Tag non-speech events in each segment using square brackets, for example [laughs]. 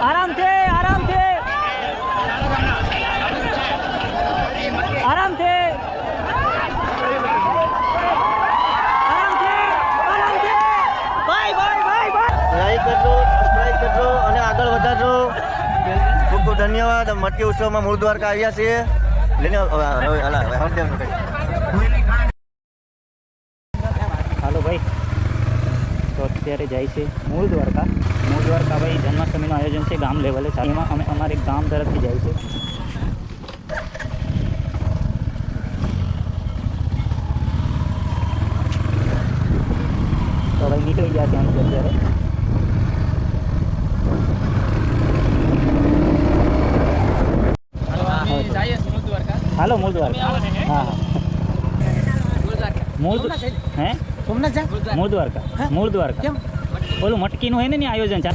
આરામથી આરામથી આરામથી ખૂબ ખૂબ ધન્યવાદ મટકી ઉત્સવમાં મૂળ દ્વારકા આવ્યા છીએ લઈને હવે- હવે- હલા, હવે હળદેવનું કંઈક. હાલો ભાઈ તો અત્યારે જાય છે મૂળ દ્વારકા. મૂળ દ્વારકા ભાઈ જન્માષ્ટમીનું આયોજન છે ગામ લેવલે છે એમાં અમે અમારે ગામ તરફથી જાય છે. તો ભાઈ નીકળી ગયા ત્યાંથી અત્યારે. હાલો મૂળ દ્વારકા. હા? હા મૂળ દ્વા- હે? સોમનાથ જા. મૂળ દ્વારકા. મૂળ દ્વારકા. ઓલું મટકીનું હોય ને આયોજન છે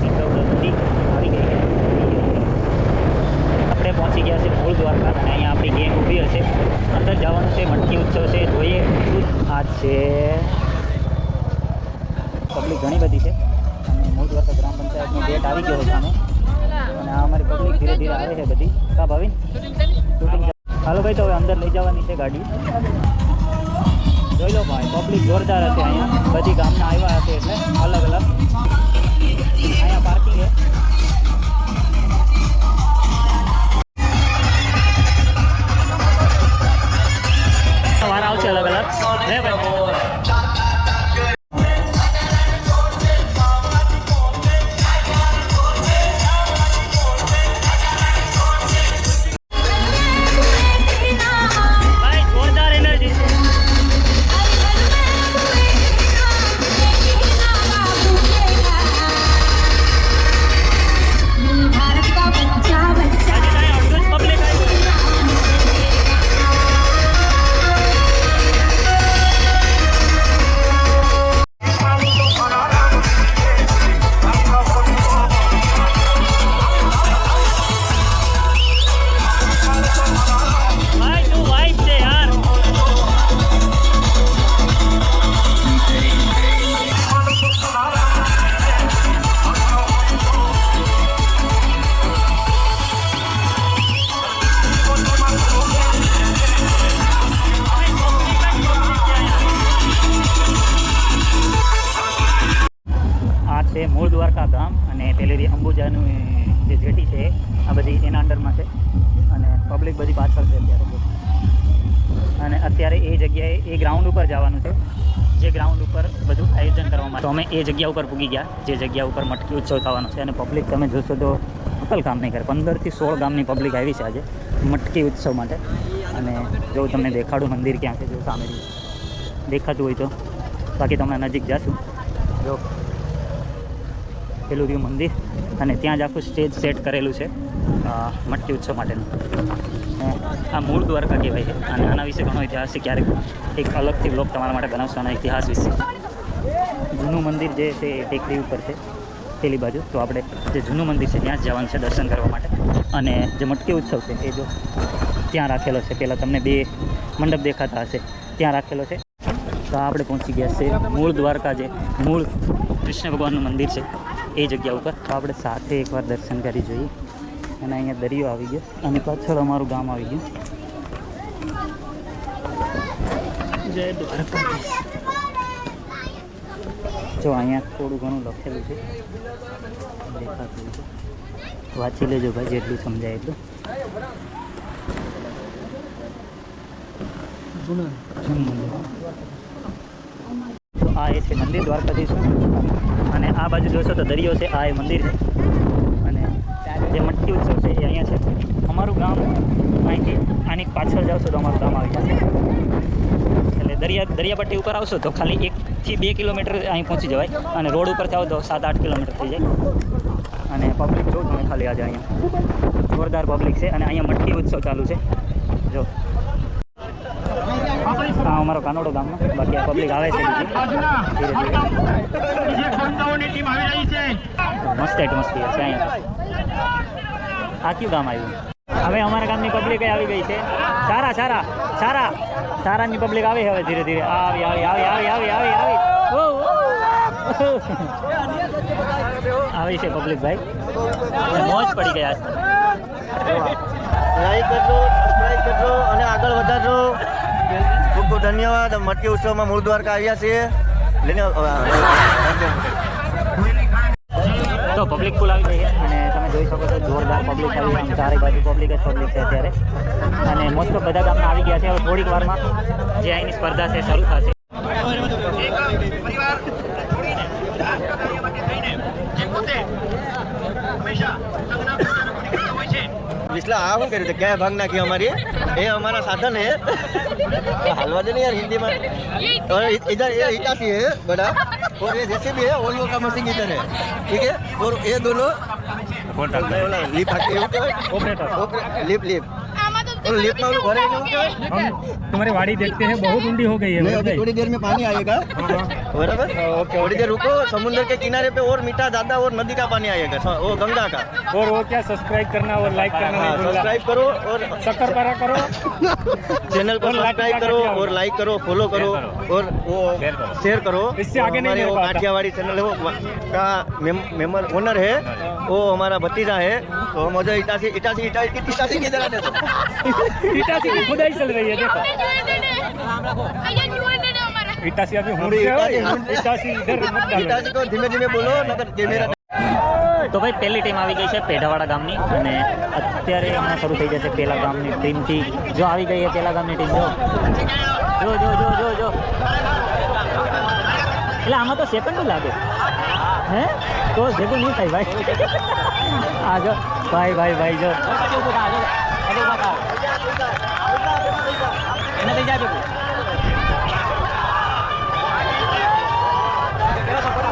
સિંધવડી આવી ગઈ છે. આપણે પહોંચી ગયા છે મૂળ દ્વારકા અને અહીંયા આપણી ગેમ ઊભી હશે અંદર જવાનું છે મટકી ઉત્સવ છે જોઈએ શું આ છે પબ્લિક ઘણી બધી છે અને મૂળ દ્વારકા ગ્રામ પંચાયતનો ગેટ આવી ગયો છે સામે અને આ અમારી પબ્લિક ધીરે ધીરે આવે છે બધી? કા ભાવિન? શૂટિંગ હાલો ભાઈ, તો હવે અંદર લઈ જવાની છે ગાડી. જોઈ લો ભાઈ, પબ્લિક જોરદાર હશે અહીંયા. બધી ગામના આવ્યા હશે એટલે અલગ અલગ. અહીંયા પાર્કિંગ છે. વાર આવશે અલગ અલગ. હે ભાઈ. અમે એ જગ્યા ઉપર પૂગી ગયા, જે જગ્યા ઉપર મટકી ઉત્સવ થવાનો છે અને પબ્લિક તમે જોશો તો અકલ કામ નહીં કરે. પંદરથી સોળ ગામની પબ્લિક આવી છે આજે મટકી ઉત્સવ માટે. અને જો તમને દેખાડું મંદિર ક્યાં છે, જો સામે દેખાતું હોય તો. બાકી તમે નજીક જશું. જો પેલું રહ્યું મંદિર અને ત્યાં જ આખું સ્ટેજ સેટ કરેલું છે મટકી ઉત્સવ માટેનું. આ મૂળ દ્વારકા કહેવાય છે. અને આના વિશે ઘણો ઇતિહાસ છે, ક્યારેક એક અલગથી બ્લોગ તમારા માટે બનાવશો, આના ઇતિહાસ વિશે. જૂનું મંદિર જે છે એ ટેકરી ઉપર છે, પેલી બાજુ. તો આપણે જે જૂનું મંદિર છે ત્યાં જ જવાનું છે દર્શન કરવા માટે. અને જે મટકી ઉત્સવ છે એ જો ત્યાં રાખેલો છે. પહેલાં તમને બે મંડપ દેખાતા હશે. ત્યાં રાખેલો છે. તો આપણે પહોંચી ગયા છે મૂળ દ્વારકા જે મૂળ કૃષ્ણ ભગવાનનું મંદિર છે એ જગ્યા ઉપર. તો આપણે સાથે એકવાર દર્શન કરી જોઈએ. અને અહીંયા દરિયો આવી ગયો. અને પાછળ અમારું ગામ આવી ગયું. જય દ્વારકાધીશ. જો અહીંયા થોડું ઘણું લખેલું છે. દેખાતું છે. વાંચી લેજો ભાઈ, જેટલું સમજાય એટલું. તો આ એ છે મંદિર, દ્વારકાધીશ. અને આ બાજુ જોશો તો દરિયો છે, આ એ મંદિર છે. જે મટકી ઉત્સવ છે એ અહીંયા છે. અમારું ગામ અહીંથી આની પાછળ જાવશો તો અમારું ગામ આવી જશે. એટલે દરિયા દરિયાપટ્ટી ઉપર આવશો તો ખાલી એકથી બે કિલોમીટર અહીં પહોંચી જવાય અને રોડ ઉપર આવો તો સાત આઠ કિલોમીટર થઈ જાય. અને પબ્લિક જો તમે ખાલી આજે અહીંયા. જોરદાર પબ્લિક છે અને અહીંયા મટકી ઉત્સવ ચાલુ છે. જો. હા અમારો કાનોડો ગામમાં બાકી આ પબ્લિક આવે છે બીજી. ધીરે ધીરે. મસ્ત એટમોસ્ફિયર છે અહીંયા. આ કયું ગામ આવ્યું? હવે અમારા ગામની પબ્લિક આવી ગઈ છે. સારા સારા સારા. સારાની પબ્લિક આવી હવે ધીરે ધીરે. આવી આવી આવી આવી આવી આવી આવી. આવી છે પબ્લિક ભાઈ. મોજ પડી ગયા છે. લાઈક કરજો સબસ્ક્રાઈબ કરજો અને આગળ વધારજો. ખૂબ ખૂબ ધન્યવાદ. મટકી ઉત્સવમાં મૂળ દ્વારકા આવ્યા છીએ. લઈને તો પબ્લિક ફૂલ આવી ગઈ છે. અને તમે જોઈ શકો છો જોરદાર પબ્લિક આવી આમ ચારે બાજુ પબ્લિક જ પબ્લિક છે અત્યારે અને મોસ્ટ ઓફ બધા ગામના આવી ગયા છે હવે થોડીક વારમાં જે અહીંની સ્પર્ધા છે શરૂ થશે વિસલા આ શું કર્યું છે ક્યાં ભાગ નાખી અમારી એ અમારા साधन है हलवा दे यार हिंदी में और इ- इधर ये हिटाची है बड़ा और ये जैसे भी है ओरियो का मशीन इधर है ठीक है और ये दोनों लिप ઓપરેટર लिप लिप और लिप में वो भरे नहीं होगा हम तुम्हारी वाड़ी देखते हैं बहुत ऊंडी हो गई है नहीं बोल अभी भाई। थोड़ी देर में पानी आएगा बराबर थोड़ी देर रुको समुद्र के किनारे पे और मीठा ज्यादा और नदी का पानी आएगा स- वो गंगा का और वो क्या सब्सक्राइब करना और लाइक करना हाँ, नहीं भूलना सब्सक्राइब करो और शक्कर पारा करो [laughs] चैनल को और लाइक सब्सक्राइब करके करो आओ। और लाइक करो फॉलो करो और वो शेयर करो इससे आगे नहीं हमारे मिल वो पाता। काठियावाड़ी चैनल है वो का मेंबर ओनर है वो हमारा भतीजा है तो मुझे इटासी इटासी इटासी इटासी किधर आने दो इटासी की खुदाई चल रही है देखो इटासी अभी अभी होंगे इटासी हो, होंगे। इटासी इधर मत डालो इटासी को धीमे धीमे बोलो नगर ये मेरा તો ભાઈ પહેલી ટીમ આવી ગઈ છે પેઢાવાડા ગામની અને અત્યારે હમણાં શરૂ થઈ જશે પેલા ગામની ટીમથી જો આવી ગઈ છે પેલા ગામની ટીમ જો જો જો જો જો જો. એટલે આમાં તો સેકન્ડ લાગે. હે? તો ભેગું નહીં થાય ભાઈ. આ જો ભાઈ ભાઈ ભાઈ જો. એને થઈ જાજો.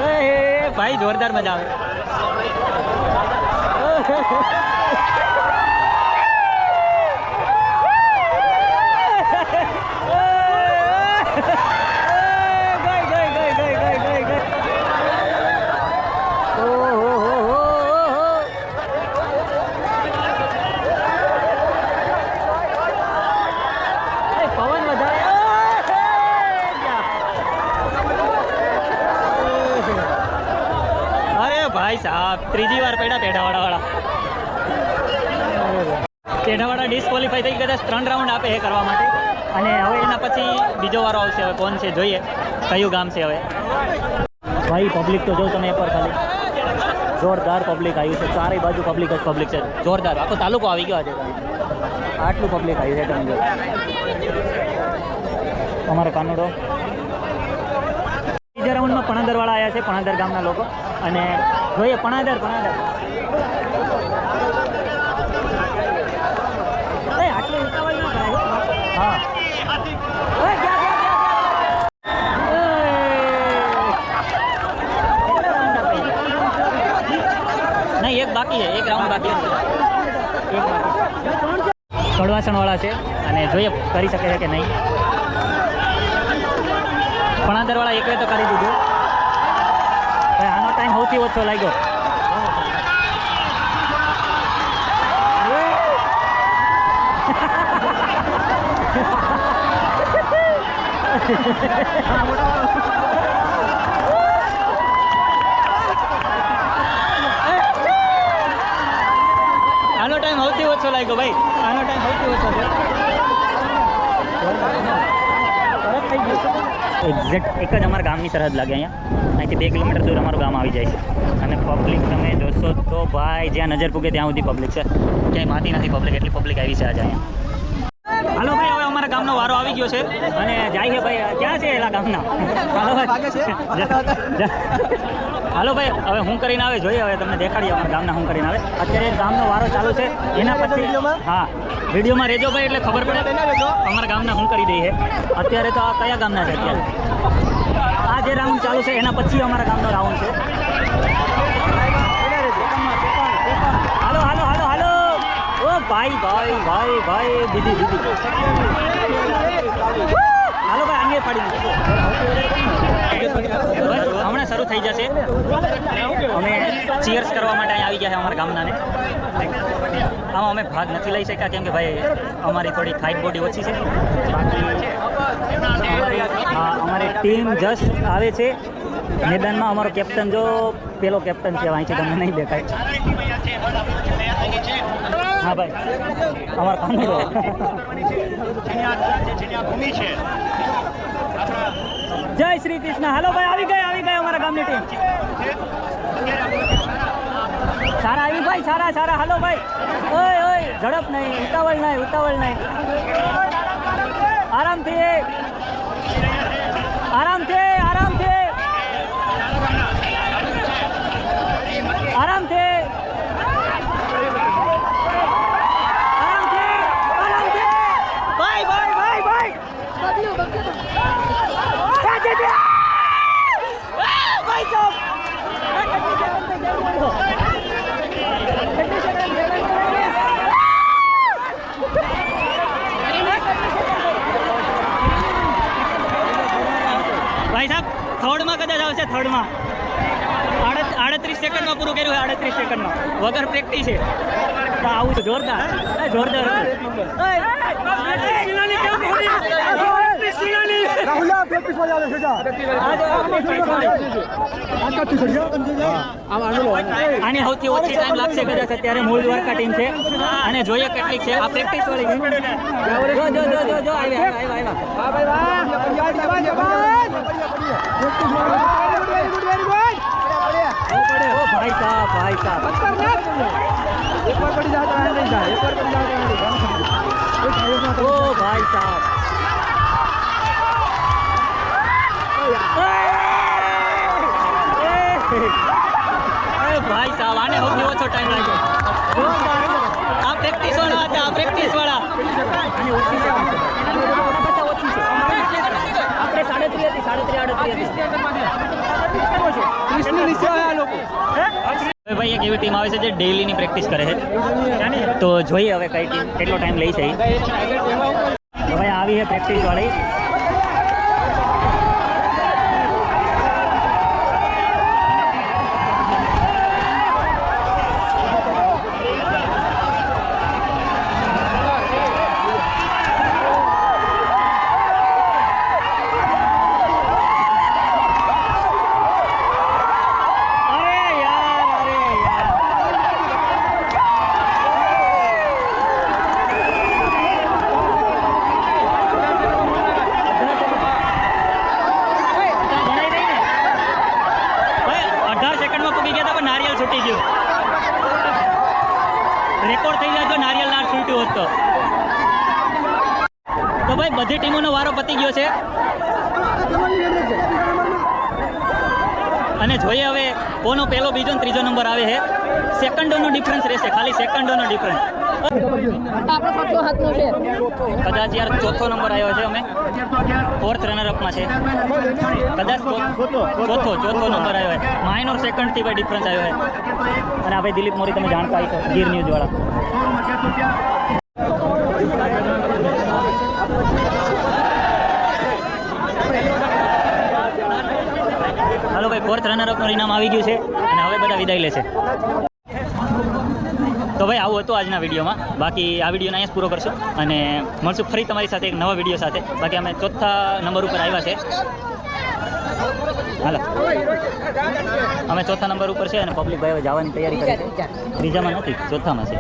એ, એ, ભાઈ જોરદાર મજા આવે [laughs] ગઈ ગઈ ગઈ ગઈ ગઈ ગઈ ગઈ ઓહો હો હો હો એ પવન વધારે અરે ભાઈ સાહેબ ત્રીજી વાર પડ્યા પેઢાવાળા વાળા પેઢાવાળા ડિસ્કોલિફાઈ થઈ કદાચ ત્રણ રાઉન્ડ આપે એ કરવા માટે. અને હવે એના પછી બીજો વારો આવશે. હવે કોણ છે જોઈએ? કયું ગામ છે હવે? ભાઈ પબ્લિક તો જો તમે એકવાર ખાલી. જોરદાર પબ્લિક આવ્યું છે. ચારેય બાજુ પબ્લિક જ પબ્લિક છે. જોરદાર. આખો તાલુકો આવી ગયો આજે. આટલું પબ્લિક આવ્યું છે તમે અમારો કાનોડો? બીજા રાઉન્ડમાં પણાદરવાળા આવ્યા છે. પણાદર ગામના લોકો. અને જોઈએ, પણાદર પણાદર એ, આટલી ઉતાવળ ના કરાય હો. હા એ, ગયા, ગયા, ગયા, ગયા. એ. કેટલા round આપે? નહીં એક બાકી છે એક રાઉન્ડ બાકી છે એક બાકી કડવાસણવાળા છે અને જોઈએ કરી શકે છે કે નહીં. પણાદરવાળા એકવે તો કરી દીધું. ભાઈ આનો ટાઈમ સૌથી ઓછો લાગ્યો. આનો ટાઈમ સૌથી ઓછો લાગ્યો ભાઈ. આનો ટાઈમ સૌથી ઓછો છે. એક્ઝેક્ટ એક જ અમારા ગામની સરહદ લાગે અહીંયા. અહીંથી બે કિલોમીટર દૂર અમારું ગામ આવી જાય છે. અને પબ્લિક તમે જોશો તો ભાઈ જ્યાં નજર પૂગે ત્યાં સુધી પબ્લિક છે. ક્યાંય માતી નથી પબ્લિક એટલી પબ્લિક આવી છે આજે અહીંયા. હાલો ભાઈ હવે અમારા ગામનો વારો આવી ગયો છે. અને જાય છે ભાઈ ક્યાં છે એલા ગામના? હાલો [laughs] ભાઈ હાલો ભાઈ હવે હું કરીને આવે જોઈએ હવે તમને દેખાડીએ અમારા ગામના હું કરીને આવે. અત્યારે ગામનો વારો ચાલુ છે એના પછી હા વિડીયોમાં રહેજો ભાઈ એટલે ખબર પડે. અમારા ગામના હું કરી દઈએ. અત્યારે તો આ કયા ગામના છે અત્યારે? આ જે રાઉન્ડ ચાલુ છે એના પછી અમારા ગામનો રાઉન્ડ છે. હાલો હાલો હાલો હાલો. ઓ ભાઈ ભાઈ ભાઈ ભાઈ દીદી દીદી હાલો ભાઈ આંગે પાડી હમણાં શરૂ થઈ જશે. અમે ચીયર્સ કરવા માટે અહીં આવી ગયા છે અમારા ગામનાને આમાં અમે ભાગ નથી લઈ શક્યા, કેમ કે ભાઈ, અમારી થોડી ફાઇટ બોડી ઓછી છે. બાકી અમારી ટીમ જસ્ટ આવે છે. મેદાનમાં અમારો કેપ્ટન જો, પેલો કેપ્ટન છે અહીંથી તમને નહીં દેખાય. હા ભાઈ, અમારો જય શ્રી કૃષ્ણ. હાલો ભાઈ, આવી ગયા આવી ગયા અમારા ગામની ટીમ. સારા, આવી ભાઈ, સારા સારા. હાલો ભાઈ. ઓય ઓય, ઝડપ નહીં, ઉતાવળ નહીં ઉતાવળ નહીં. આરામથી આરામથી આરામથી આરામથી આરામથી ભાઈ ભાઈ ભાઈ ભાઈ ભાઈ સાહેબ ભાઈ સાહેબ થર્ડમાં કદાચ આવશે થર્ડમાં આડત આડત્રીસ સેકન્ડમાં પૂરું કર્યું આડત્રીસ સેકન્ડમાં વગર પ્રેક્ટિસ છે આવું છે જોરદાર જોરદાર. આની સૌથી ઓછી ટાઈમ લાગશે કદાચ અત્યારે મૂળ દ્વારકા ટીમ છે અને જોઈએ કેટલીક છે આ પ્રેક્ટિસ વાળી જો જો જો જો જો આવ્યા આવ્યા આવ્યા ઓ ભાઈ સાહેબ ભાઈ સાહેબ ઓ ભાઈ સાહેબ એ ભાઈ સૌથી ઓછો ટાઈમ લાગ્યો. આ પ્રેક્ટિસ વાળા હતા, આ પ્રેક્ટિસ વાળા. આપણે ભાઈ, એક એવી ટીમ આવે છે જે ડેઈલીની પ્રેક્ટિસ કરે છે. તો જોઈએ હવે કઈ ટીમ કેટલો ટાઈમ લઈ છે હવે આવી છે પ્રેક્ટિસ વાળી અરે યાર અરે યાર ગણાઈ નહીં ને? ભાઈ, અઢાર સેકન્ડમાં પૂકી ગયા હતા પણ નારિયેલ છૂટી ગયું રેકોર્ડ થઈ જાય તો નારિયેલ ના છૂટ્યું હોત તો તો ભાઈ બધી ટીમોનો વારો પતી ગયો છે. અને જોઈએ હવે કોનો પહેલો, બીજો ત્રીજો નંબર આવે છે. સેકન્ડોનો ડિફરન્સ રહેશે, ખાલી સેકન્ડોનો ડિફરન્સ છે કદાચ યાર ચોથો નંબર આવ્યો છે અમે. ફોર્થ રનરઅપમાં છે. કદાચ ચોથો ચોથો નંબર આવ્યો છે. માઇનોર સેકન્ડથી ભાઈ ડિફરન્સ આવ્યો છે. અને આ ભાઈ દિલીપ મોરી તમે જાણતા હશો ગીર ન્યૂઝ વાળા હાલો ભાઈ ફોર્થ રનરઅપનું ઇનામ આવી ગયું છે અને હવે બધા વિદાય લે છે તો ભાઈ, આવું હતું આજના વિડીયોમાં. બાકી આ વિડીયોને અહીંયા પૂરો કરશું અને મળશું ફરી તમારી સાથે એક નવા વીડિયો સાથે. બાકી અમે ચોથા નંબર ઉપર આવ્યા છે. હાલો. અમે ચોથા નંબર ઉપર છે અને પબ્લિક ભાઈ જવાની તૈયારી કરી છે. ત્રીજામાં નથી, ચોથામાં છે.